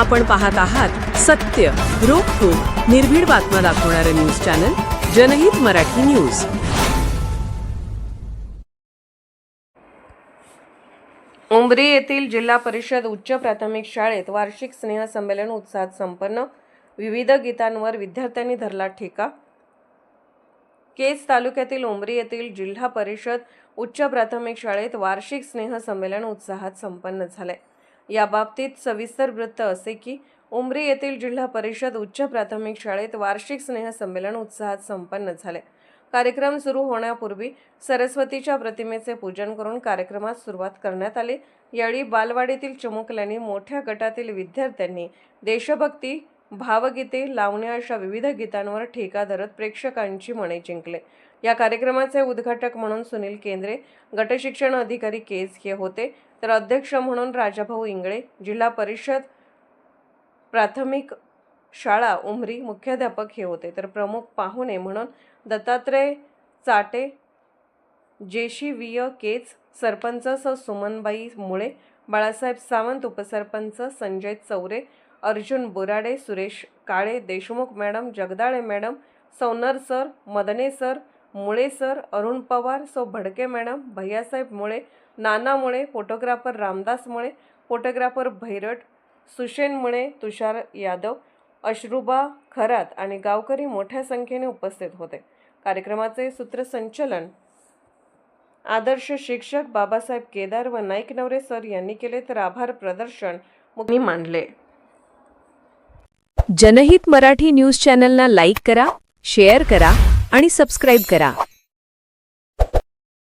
आपण पाहत आहात सत्य रोखोक निर्भीड बातम्या दाखवणारं न्यूज चॅनल जनहित मराठी न्यूज. उमरी येथील जिल्हा परिषद उच्च प्राथमिक शाळेत वार्षिक स्नेहसंमेलन उत्साहात संपन्न. विविध गीतांवर विद्यार्थ्यांनी धरला ठेका. केज तालुक्यातील उमरी येथील जिल्हा परिषद उच्च प्राथमिक शाळेत वार्षिक स्नेहसंमेलन उत्साहात संपन्न झाले या बाबतीत सविस्तर वृत्त असे की उंबरी येथील जिल्हा परिषद उच्च प्राथमिक शाळेत वार्षिक स्नेहसंमेलन उत्साहात संपन्न झाले. कार्यक्रम सुरू होण्यापूर्वी सरस्वतीच्या प्रतिमेचे पूजन करून कार्यक्रमात सुरुवात करण्यात आली. यावेळी बालवाडीतील चिमुकल्यांनी मोठ्या गटातील विद्यार्थ्यांनी देशभक्ती भावगीते लावण्या अशा विविध गीतांवर ठेका धरत प्रेक्षकांची मने जिंकले. या कार्यक्रमाचे उद्घाटक म्हणून सुनील केंद्रे गटशिक्षण अधिकारी केस हे होते तर अध्यक्ष म्हणून राजाभाऊ इंगळे जिल्हा परिषद प्राथमिक शाळा उमरी मुख्याध्यापक हे होते तर प्रमुख पाहुणे म्हणून दत्तात्रय चाटे जेशी विय केच सरपंच स सुमनबाई मुळे बाळासाहेब सावंत उपसरपंच Sanjay Chaure Arjun Burade Suresh Kale Deshmukh madam Jagdale madam Saunar sir Madane sir Mule sir Arun Pawar सौ भडके मॅडम भैयासाहेब मुळे नाना मुळे फोटोग्राफर रामदास मुळे फोटोग्राफर भैरट सुशेन मुळे तुषार यादव अश्रुबा खरात आणि गावकरी मोठ्या संख्येने उपस्थित होते. कार्यक्रमाचे सूत्रसंचलन आदर्श शिक्षक बाबासाहेब केदार व नाईक नवरे सर यांनी केले तर आभार प्रदर्शन मुख्य मांडले. जनहित मराठी न्यूज चॅनलना लाईक करा शेअर करा आणि सबस्क्राईब करा.